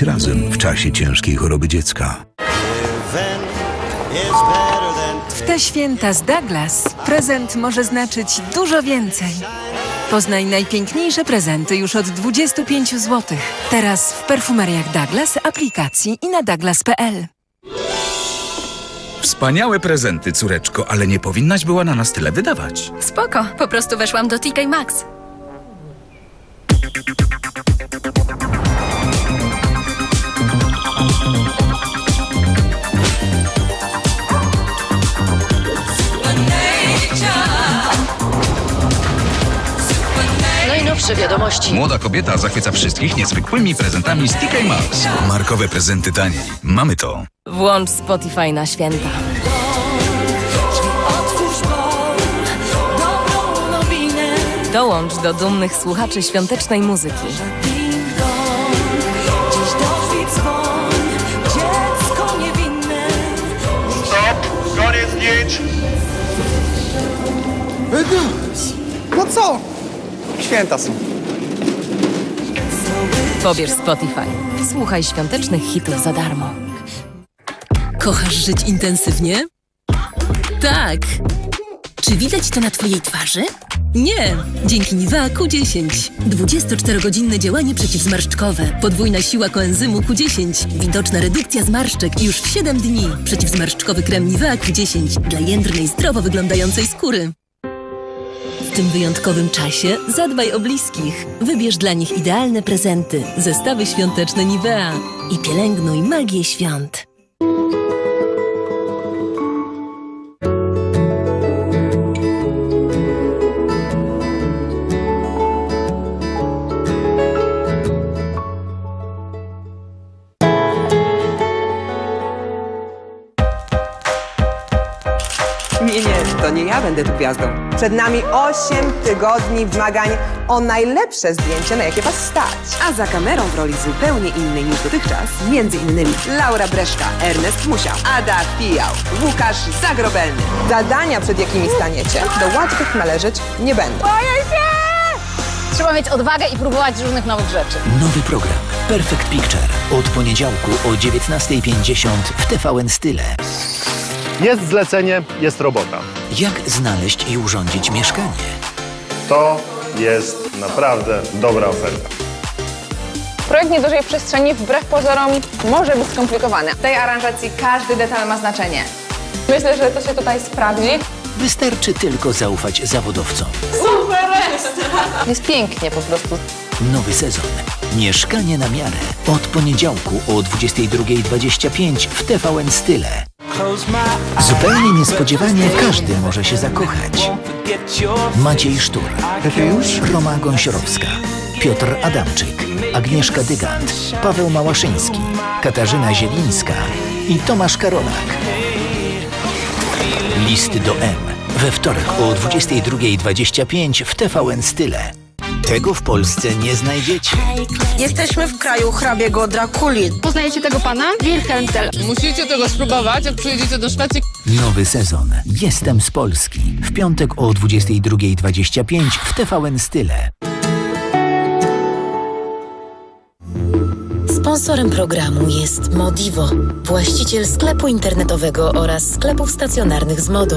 razem w czasie ciężkiej choroby dziecka. W te święta z Douglas prezent może znaczyć dużo więcej. Poznaj najpiękniejsze prezenty już od 25 zł. Teraz w perfumeriach Douglas, aplikacji i na douglas.pl. Wspaniałe prezenty, córeczko, ale nie powinnaś była na nas tyle wydawać. Spoko, po prostu weszłam do TK Maxx. Najnowsze wiadomości. Młoda kobieta zachwyca wszystkich niezwykłymi prezentami z TK Maxx. Markowe prezenty taniej. Mamy to. Włącz Spotify na święta. Dołącz do dumnych słuchaczy świątecznej muzyki. Koniec zdjęć! No co? Święta są. Pobierz Spotify. Słuchaj świątecznych hitów za darmo. Kochasz żyć intensywnie? Tak. Czy widać to na Twojej twarzy? Nie. Dzięki Nivea Q10. 24-godzinne działanie przeciwzmarszczkowe. Podwójna siła koenzymu Q10. Widoczna redukcja zmarszczek już w 7 dni. Przeciwzmarszczkowy krem Nivea Q10 dla jędrnej, zdrowo wyglądającej skóry. W tym wyjątkowym czasie zadbaj o bliskich. Wybierz dla nich idealne prezenty, zestawy świąteczne Nivea i pielęgnuj magię świąt. Nie, nie, to nie ja będę tu gwiazdą. Przed nami 8 tygodni wymagań o najlepsze zdjęcie, na jakie was stać. A za kamerą w roli zupełnie innej niż dotychczas, między innymi Laura Breszka, Ernest Musiał, Ada Pijał, Łukasz Zagrobelny. Zadania, przed jakimi staniecie, do łatwych należeć nie będą. Trzeba mieć odwagę i próbować różnych nowych rzeczy. Nowy program Perfect Picture od poniedziałku o 19.50 w TVN Style. Jest zlecenie, jest robota. Jak znaleźć i urządzić mieszkanie? To jest naprawdę dobra oferta. Projekt niedużej przestrzeni wbrew pozorom może być skomplikowany. W tej aranżacji każdy detal ma znaczenie. Myślę, że to się tutaj sprawdzi. Wystarczy tylko zaufać zawodowcom. Jest pięknie po prostu. Nowy sezon. Mieszkanie na miarę. Od poniedziałku o 22.25 w TVN Style. Zupełnie niespodziewanie każdy może się zakochać. Maciej Sztur, Roma Gąsiorowska, Piotr Adamczyk, Agnieszka Dygant, Paweł Małaszyński, Katarzyna Zielińska i Tomasz Karolak. Listy do M. We wtorek o 22.25 w TVN Style. Tego w Polsce nie znajdziecie. Jesteśmy w kraju hrabiego Drakuli. Poznajecie tego pana? Wilhelm Tell. Musicie tego spróbować, jak przyjedziecie do Szwecji. Nowy sezon. Jestem z Polski. W piątek o 22.25 w TVN Style. Sponsorem programu jest Modivo, właściciel sklepu internetowego oraz sklepów stacjonarnych z modą.